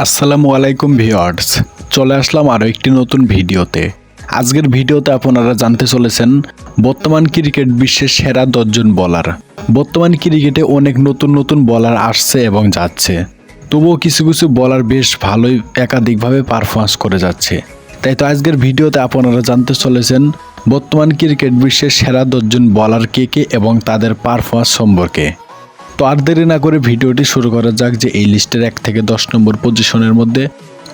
আসসালামু আলাইকুম ভিওয়ার্স চলে আসলাম আরও একটি নতুন ভিডিওতে। আজকের ভিডিওতে আপনারা জানতে চলেছেন, বর্তমান ক্রিকেট বিশ্বের সেরা দশজন বলার বর্তমান ক্রিকেটে অনেক নতুন নতুন বলার আসছে এবং যাচ্ছে। তবুও কিছু কিছু বলার বেশ ভালোই একাধিকভাবে পারফরমেন্স করে যাচ্ছে। তাই তো আজকের ভিডিওতে আপনারা জানতে চলেছেন, বর্তমান ক্রিকেট বিশ্বের সেরা দশজন বলার কে কে এবং তাদের পারফরমেন্স সম্পর্কে। তো আর দেরি না করে ভিডিওটি শুরু করা যাক যে এই লিস্টের এক থেকে দশ নম্বর পজিশনের মধ্যে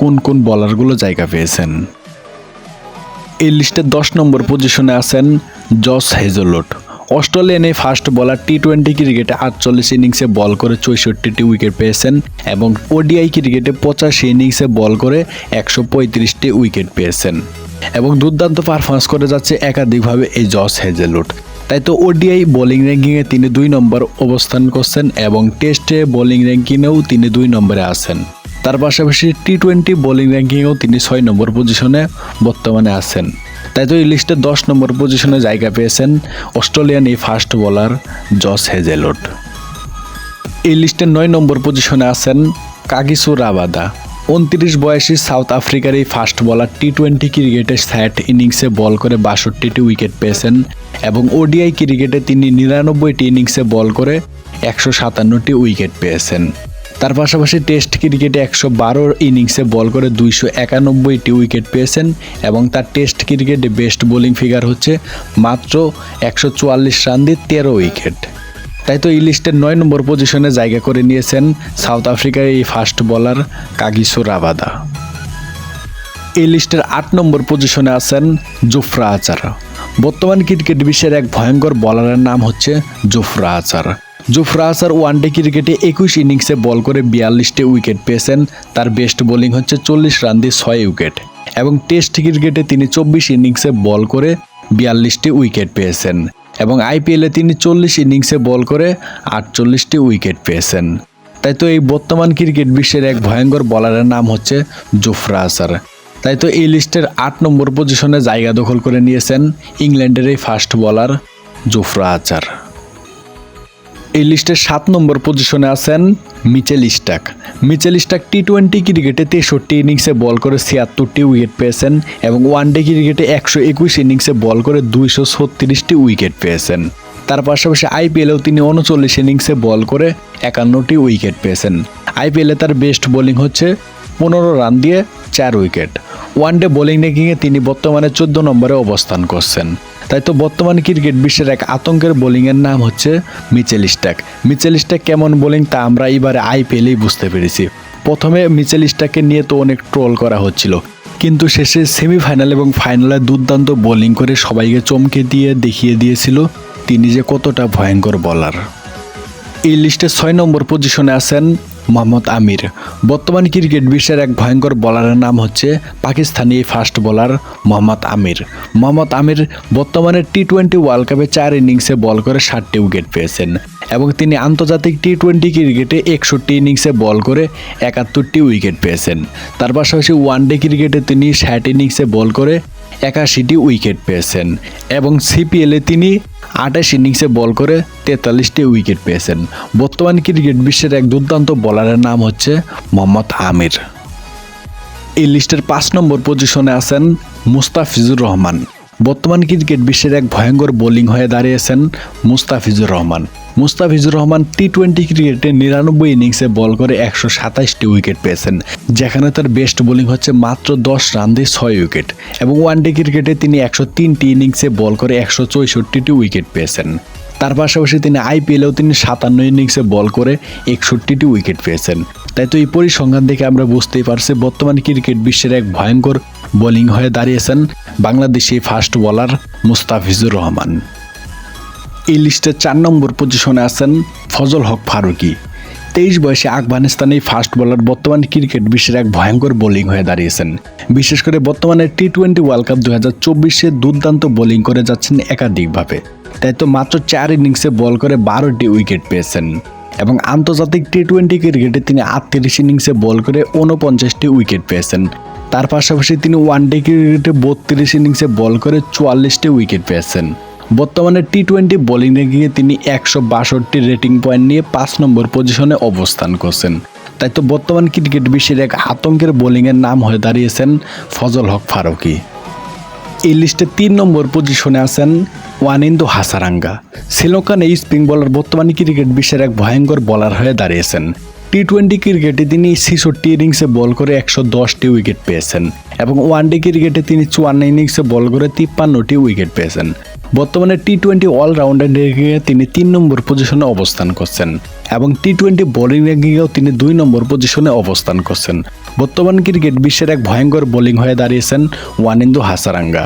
কোন কোন বলারগুলো জায়গা পেয়েছেন। এই লিস্টের দশ নম্বর পজিশনে আছেন জস হেজলুট। অস্ট্রেলিয়ান এই ফার্স্ট বলার টি টোয়েন্টি ক্রিকেটে আটচল্লিশ ইনিংসে বল করে চৌষট্টিটি উইকেট পেয়েছেন এবং ওডিআই ক্রিকেটে পঁচাশি ইনিংসে বল করে একশো পঁয়ত্রিশটি উইকেট পেয়েছেন। এবং দুর্দান্ত পারফরমেন্স করে যাচ্ছে একাধিকভাবে এই জস হেজেলুট। তাই তো ওডিআই বোলিং র্যাঙ্কিংয়ে তিনি দুই নম্বর অবস্থান করছেন এবং টেস্টে বোলিং র্যাঙ্কিংয়েও তিনি দুই নম্বরে আছেন। তার পাশাপাশি টি টোয়েন্টি বোলিং র্যাঙ্কিংয়েও তিনি ছয় নম্বর পজিশনে বর্তমানে আছেন। তাই তো এই লিস্টে দশ নম্বর পজিশনে জায়গা পেয়েছেন অস্ট্রেলিয়ান এই ফাস্ট বোলার জস হেজেলুট। এই লিস্টের নয় নম্বর পজিশনে আছেন কাগিসু রাবাদা। উনত্রিশ বয়সী সাউথ আফ্রিকার এই ফাস্ট বলার টি টোয়েন্টি ক্রিকেটে স্যাট ইনিংসে বল করে বাষট্টিটি উইকেট পেয়েছেন এবং ওডিআই ক্রিকেটে তিনি নিরানব্বইটি ইনিংসে বল করে একশো সাতান্নটি উইকেট পেয়েছেন। তার পাশাপাশি টেস্ট ক্রিকেটে একশো বারো ইনিংসে বল করে দুইশো একানব্বইটি উইকেট পেয়েছেন এবং তার টেস্ট ক্রিকেটে বেস্ট বোলিং ফিগার হচ্ছে মাত্র একশো চুয়াল্লিশ রান দিয়ে তেরো উইকেট। তাই তো এই লিস্টের নয় নম্বর পজিশনে জায়গা করে নিয়েছেন সাউথ আফ্রিকার এই ফাস্ট বলার কাগিসো রাবাদা। এই লিস্টের আট নম্বর পজিশনে আছেন জুফরা আচার। বর্তমান ক্রিকেট বিশ্বের এক ভয়ঙ্কর বলারের নাম হচ্ছে জুফরা আচার। জুফরা আচার ওয়ানডে ক্রিকেটে একুশ ইনিংসে বল করে বিয়াল্লিশটি উইকেট পেয়েছেন। তার বেস্ট বোলিং হচ্ছে চল্লিশ রান দিয়ে ছয় উইকেট এবং টেস্ট ক্রিকেটে তিনি চব্বিশ ইনিংসে বল করে বিয়াল্লিশটি উইকেট পেয়েছেন। এবং আইপিএলে তিনি চল্লিশ ইনিংসে বল করে আটচল্লিশটি উইকেট পেয়েছেন। তাই তো এই বর্তমান ক্রিকেট বিশ্বের এক ভয়ঙ্কর বলারের নাম হচ্ছে জুফরা আসার তাই তো এই লিস্টের আট নম্বর পজিশনে জায়গা দখল করে নিয়েছেন ইংল্যান্ডের এই ফাস্ট বলার জুফরা আচার এই লিস্টের সাত নম্বর পজিশনে আছেন Mitchell Starc Mitchell Starc T twenty ক্রিকেটে তেষট্টি ইনিংসে বল করে ছিয়াত্তরটি উইকেট পেয়েছেন এবং ওয়ানডে ক্রিকেটে একশো একুশ ইনিংসে বল করে দুইশো ছত্রিশটি উইকেট পেয়েছেন। তার পাশাপাশি আইপিএলেও তিনি উনচল্লিশ ইনিংসে বল করে একান্নটি উইকেট পেয়েছেন। আইপিএলে তার বেস্ট বোলিং হচ্ছে পনেরো রান দিয়ে চার উইকেট ওয়ানডে বোলিং র্যাঙ্কিংয়ে তিনি বর্তমানে চোদ্দ নম্বরে অবস্থান করছেন। তাই তো বর্তমান ক্রিকেট বিশ্বের এক আতঙ্কের বোলিংয়ের নাম হচ্ছে মিচেল স্ট্যাক মিচেল স্ট্যাক কেমন বোলিং তা আমরা এবারে আইপিএলেই বুঝতে পেরেছি। প্রথমে মিচেল স্ট্যাককে নিয়ে তো অনেক ট্রোল করা হচ্ছিল। কিন্তু শেষে সেমিফাইনাল এবং ফাইনালে দুর্দান্ত বোলিং করে সবাইকে চমকে দিয়ে দেখিয়ে দিয়েছিল তিনি যে কতটা ভয়ঙ্কর বলার এই লিস্টে ছয় নম্বর পজিশনে আছেন মোহাম্মদ আমির। বর্তমান ক্রিকেট বিশ্বের এক ভয়ঙ্কর বলারের নাম হচ্ছে পাকিস্তানি ফাস্ট বলার মোহাম্মদ আমির। মোহাম্মদ আমির বর্তমানে টি টোয়েন্টি ওয়ার্ল্ড কাপে চার ইনিংসে বল করে ষাটটি উইকেট পেয়েছেন এবং তিনি আন্তর্জাতিক টি টোয়েন্টি ক্রিকেটে একষট্টি ইনিংসে বল করে একাত্তরটি উইকেট পেয়েছেন। তার পাশাপাশি ওয়ানডে ক্রিকেটে তিনি ষাট ইনিংসে বল করে একাশিটি উইকেট পেয়েছেন এবং সিপিএলে তিনি আঠাশ ইনিংসে বল করে তেতাল্লিশটি উইকেট পেয়েছেন। বর্তমান ক্রিকেট বিশ্বের এক দুর্দান্ত বলারের নাম হচ্ছে মোহাম্মদ আমির। এই লিস্টের পাঁচ নম্বর পজিশনে আছেন মুস্তাফিজুর রহমান। বর্তমান ক্রিকেট বিশ্বের এক ভয়ঙ্কর বোলিং হয়ে দাঁড়িয়েছেন মুস্তাফিজুর রহমান। মুস্তাফিজুর রহমান টি টোয়েন্টি ক্রিকেটে নিরানব্বই ইনিংসে বল করে একশো সাতাশটি উইকেট পেয়েছেন, যেখানে তার বেস্ট বোলিং হচ্ছে মাত্র দশ রান দিয়ে ছয় উইকেট এবং ওয়ানডে ক্রিকেটে তিনি একশো তিনটি ইনিংসে বল করে একশো চৌষট্টিটি উইকেট পেয়েছেন। তার পাশাপাশি তিনি আইপিএলেও তিনি সাতান্ন ইনিংসে বল করে একষট্টিটি উইকেট পেয়েছেন। তাই তো এই পরিসংখ্যান দেখে আমরা বুঝতেই পারছি বর্তমান ক্রিকেট বিশ্বের এক ভয়ঙ্কর বোলিং হয়ে দাঁড়িয়েছেন বাংলাদেশি ফাস্ট বলার মুস্তাফিজুর রহমান। এই লিস্টে চার নম্বর পজিশনে আছেন ফজল হক ফারুকি। তেইশ বয়সে আফগানিস্তানের ফাস্ট বোলার বর্তমান ক্রিকেট বিশ্বের এক ভয়ঙ্কর বোলিং হয়ে দাঁড়িয়েছেন। বিশেষ করে বর্তমানে টি টোয়েন্টি ওয়ার্ল্ড কাপ দু হাজার চব্বিশে দুর্দান্ত বোলিং করে যাচ্ছেন একাধিকভাবে। তাই তো মাত্র চার ইনিংসে বল করে বারোটি উইকেট পেয়েছেন। এবং আন্তর্জাতিক টি টোয়েন্টি ক্রিকেটে তিনি আটত্রিশ ইনিংসে বল করে উনপঞ্চাশটি উইকেট পেয়েছেন। তার পাশাপাশি তিনি ওয়ানডে ক্রিকেটে বত্রিশ ইনিংসে বল করে চুয়াল্লিশটি উইকেট পেয়েছেন। বর্তমানে টি টোয়েন্টি বোলিং র্যাঙ্কিংয়ে তিনি একশো বাষট্টি রেটিং পয়েন্ট নিয়ে পাঁচ নম্বর পজিশনে অবস্থান করছেন। তাই তো বর্তমান ক্রিকেট বিশ্বের এক আতঙ্কের বোলিংয়ের নাম হয়ে দাঁড়িয়েছেন ফজল হক ফারুকি। এই লিস্টে তিন নম্বর পজিশনে আছেন ওয়ানিন্দু হাসারাঙ্গা। শ্রীলঙ্কান এই স্পিন বলার বর্তমানে ক্রিকেট বিশ্বের এক ভয়ঙ্কর বলার হয়ে দাঁড়িয়েছেন। টি টোয়েন্টি ক্রিকেটে তিনি ছেষট্টি ইনিংসে বল করে একশো দশটি উইকেট পেয়েছেন এবং ওয়ানডে ক্রিকেটে তিনি চুয়ান্ন ইনিংসে বল করে তিপ্পান্নটি উইকেট পেয়েছেন। বর্তমানে টি টোয়েন্টি অলরাউন্ডার র্যাঙ্কিংয়ে তিনি তিন নম্বর পজিশনে অবস্থান করছেন এবং টি টোয়েন্টি বোলিং র্যাঙ্কিংয়েও তিনি দুই নম্বর পজিশনে অবস্থান করছেন। বর্তমান ক্রিকেট বিশ্বের এক ভয়ঙ্কর বোলিং হয়ে দাঁড়িয়েছেন ওয়ানিন্দু হাসারাঙ্গা।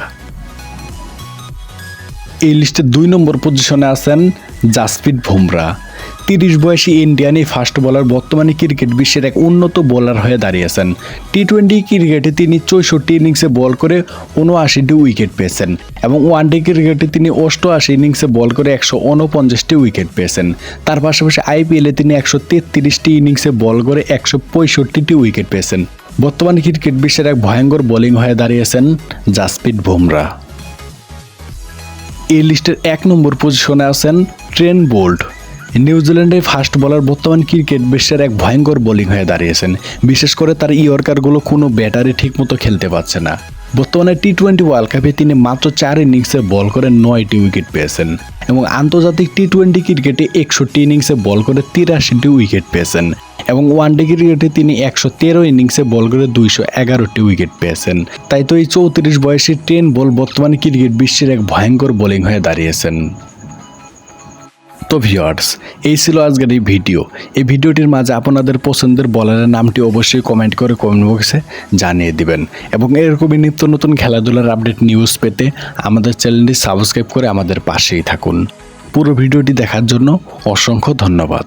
এই লিস্টে দুই নম্বর পজিশনে আছেন জাসপ্রিত বুমরা। তিরিশ বয়সী ইন্ডিয়ান এই ফাস্ট বোলার বর্তমানে ক্রিকেট বিশ্বের এক উন্নত বোলার হয়ে দাঁড়িয়েছেন। টি টোয়েন্টি ক্রিকেটে তিনি চৌষট্টি ইনিংসে বল করে উনআশিটি উইকেট পেয়েছেন এবং ওয়ানডে ক্রিকেটে তিনি অষ্টআশি ইনিংসে বল করে একশো উনপঞ্চাশটি উইকেট পেয়েছেন। তার পাশাপাশি আইপিএলে তিনি একশো তেত্রিশটি ইনিংসে বল করে একশো পঁয়ষট্টিটি উইকেট পেয়েছেন। বর্তমানে ক্রিকেট বিশ্বের এক ভয়ঙ্কর বোলিং হয়ে দাঁড়িয়েছেন জাসপ্রীত বুমরা। এই লিস্টের এক নম্বর পজিশনে আছেন ট্রেন বোল্ট। নিউজিল্যান্ডের ফাস্ট বলার বর্তমান ক্রিকেট বিশ্বের এক ভয়ঙ্কর বোলিং হয়ে দাঁড়িয়েছেন। বিশেষ করে তার ইয়র্কারগুলো কোনো ব্যাটারি ঠিকমতো খেলতে পারছে না। বর্তমানে টি টোয়েন্টি ওয়ার্ল্ড কাপে তিনি মাত্র চার ইনিংসে বল করে নয়টি উইকেট পেয়েছেন এবং আন্তর্জাতিক টি টোয়েন্টি ক্রিকেটে একষট্টি ইনিংসে বল করে তিরাশিটি উইকেট পেয়েছেন এবং ওয়ানডে ক্রিকেটে তিনি একশো তেরো ইনিংসে বল করে দুইশো এগারোটি উইকেট পেয়েছেন। তাই তো এই চৌত্রিশ বয়সী টেন বল বর্তমানে ক্রিকেট বিশ্বের এক ভয়ঙ্কর বোলিং হয়ে দাঁড়িয়েছেন। তো ভিওয়ার্স এই ছিল আজকের এই ভিডিও এই ভিডিওটির মাঝে আপনাদের পছন্দের বলারের নামটি অবশ্যই কমেন্ট করে কমেন্ট বক্সে জানিয়ে দিবেন। এবং এরকমই নিত্য নতুন খেলাধুলার আপডেট নিউজ পেতে আমাদের চ্যানেলটি সাবস্ক্রাইব করে আমাদের পাশেই থাকুন। পুরো ভিডিওটি দেখার জন্য অসংখ্য ধন্যবাদ।